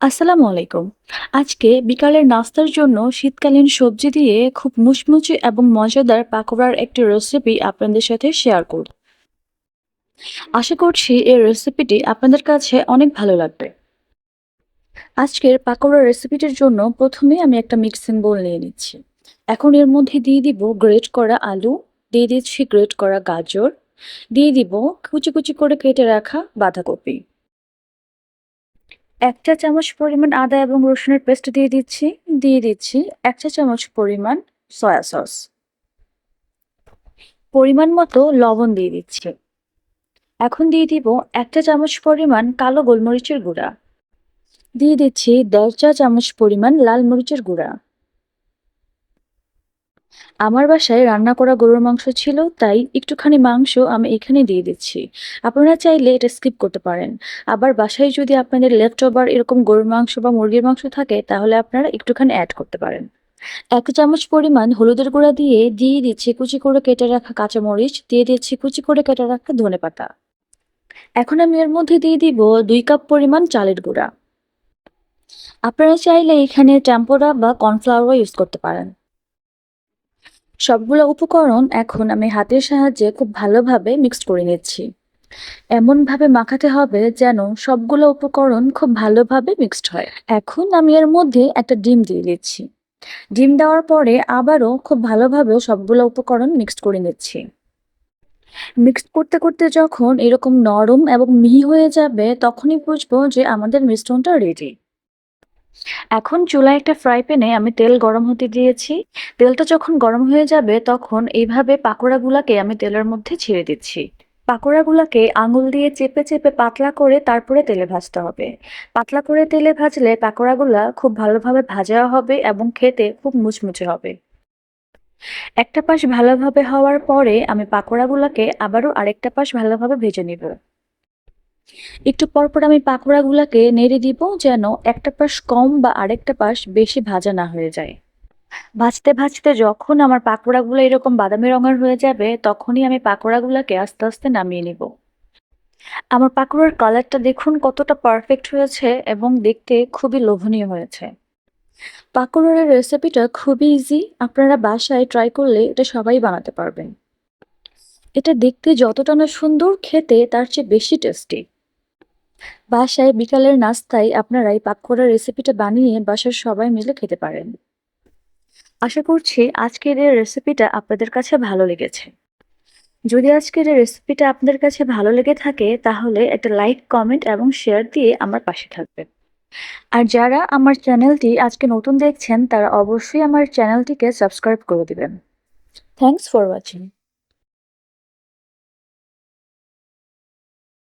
আসসালামু আলাইকুম। আজকে বিকালের নাস্তার জন্য শীতকালীন সবজি দিয়ে খুব মুচমুচে এবং মজাদার পাকোড়ার একটি রেসিপি আপনাদের সাথে শেয়ার করব। আশা করছি এই রেসিপিটি আপনাদের কাছে অনেক ভালো লাগবে। আজকের পাকোড়া রেসিপিটির জন্য প্রথমে আমি একটা মিক্সিং বোল নিয়ে নিচ্ছি। এখন এর মধ্যে দিয়ে দিব গ্রেট করা আলু, দিয়ে দিচ্ছি গ্রেট করা গাজর, দিয়ে দিব কুচি কুচি করে কেটে রাখা বাঁধাকপি। এক চা চামচ পরিমাণ আদা এবং রসুনের পেস্ট দিয়ে দিচ্ছি দিয়ে দিচ্ছি এক চা চামচ পরিমাণ সয়া সস। পরিমাণ মতো লবণ দিয়ে দিচ্ছি। এখন দিয়ে দিব এক চা চামচ পরিমাণ কালো গোলমরিচের গুঁড়া। দিয়ে দিচ্ছি দেড় চা চামচ পরিমাণ লাল মরিচের গুঁড়া। আমার বাসায় রান্না করা গরুর মাংস ছিল, তাই একটুখানি মাংস আমি এখানে দিয়ে দিচ্ছি। আপনারা চাইলে এটা স্কিপ করতে পারেন। আবার বাসায় যদি আপনাদের লেফট ওভার এরকম গরুর মাংস বা মুরগির মাংস থাকে, তাহলে আপনারা একটুখানি অ্যাড করতে পারেন। এক চামচ পরিমাণ হলুদের গুঁড়া দিয়ে দিয়ে দিচ্ছি কুচি করে কেটে রাখা কাঁচামরিচ, দিয়ে দিচ্ছি কুচি করে কেটে রাখা ধনে পাতা। এখন আমি এর মধ্যে দিয়ে দিব দুই কাপ পরিমাণ চালের গুঁড়া। আপনারা চাইলে এখানে টেম্পোরা বা কর্নফ্লাওয়ারও ইউজ করতে পারেন। সবগুলো উপকরণ এখন আমি হাতের সাহায্যে খুব ভালোভাবে মিক্সড করে নিচ্ছি। এমনভাবে মাখাতে হবে যেন সবগুলো উপকরণ খুব ভালোভাবে মিক্সড হয়। এখন আমি এর মধ্যে একটা ডিম দিয়ে দিচ্ছি। ডিম দেওয়ার পরে আবারও খুব ভালোভাবে সবগুলো উপকরণ মিক্সড করে নিচ্ছি। মিক্সড করতে করতে যখন এরকম নরম এবং মিহি হয়ে যাবে, তখনই বুঝব যে আমাদের মিশ্রণটা রেডি এখন চুলায় একটা ফ্রাই প্যানে আমি তেল গরম হতে দিয়েছি। তেলটা যখন গরম হয়ে যাবে, তখন এইভাবে পাকোড়াগুলাকে আমি তেলের মধ্যে ছেড়ে দিচ্ছি। পাকোড়াগুলোকে আঙুল দিয়ে চেপে চেপে পাতলা করে তারপরে তেলে ভাজতে হবে। পাতলা করে তেলে ভাজলে পাকোড়াগুলা খুব ভালোভাবে ভাজা হবে এবং খেতে খুব মুচমুচে হবে। একটা পাশ ভালোভাবে হওয়ার পরে আমি পাকোড়াগুলোকে আবারও আরেকটা পাশ ভালোভাবে ভেজে নিব। একটু পরপর আমি পাকোড়াগুলোকে নেড়ে দিব যেন একটা পাশ কম বা আরেকটা পাশ বেশি ভাজা না হয়ে যায়। ভাজতে ভাজতে যখন আমার পাকোড়াগুলো এরকম বাদামি রঙের হয়ে যাবে, তখনই আমি পাকোড়াগুলোকে আস্তে আস্তে নামিয়ে নিব। আমার পাকোড়ার কালারটা দেখুন কতটা পারফেক্ট হয়েছে এবং দেখতে খুবই লোভনীয় হয়েছে। পাকোড়ার রেসিপিটা খুবই ইজি, আপনারা বাসায় ট্রাই করলে এটা সবাই বানাতে পারবেন। এটা দেখতে যতটা না সুন্দর, খেতে তার চেয়ে বেশি টেস্টি। বাসায় বিকালের নাস্তায় আপনারা এই পাকোড়ার রেসিপিটা বানিয়ে বাসার সবাই মিলে খেতে পারেন। আশা করছি আজকের এই রেসিপিটা আপনাদের কাছে ভালো লেগেছে। যদি আজকের এই রেসিপিটা আপনাদের কাছে ভালো লেগে থাকে, তাহলে একটা লাইক, কমেন্ট এবং শেয়ার দিয়ে আমার পাশে থাকবেন। আর যারা আমার চ্যানেলটি আজকে নতুন দেখছেন, তারা অবশ্যই আমার চ্যানেলটিকে সাবস্ক্রাইব করে দিবেন। Thanks for watching.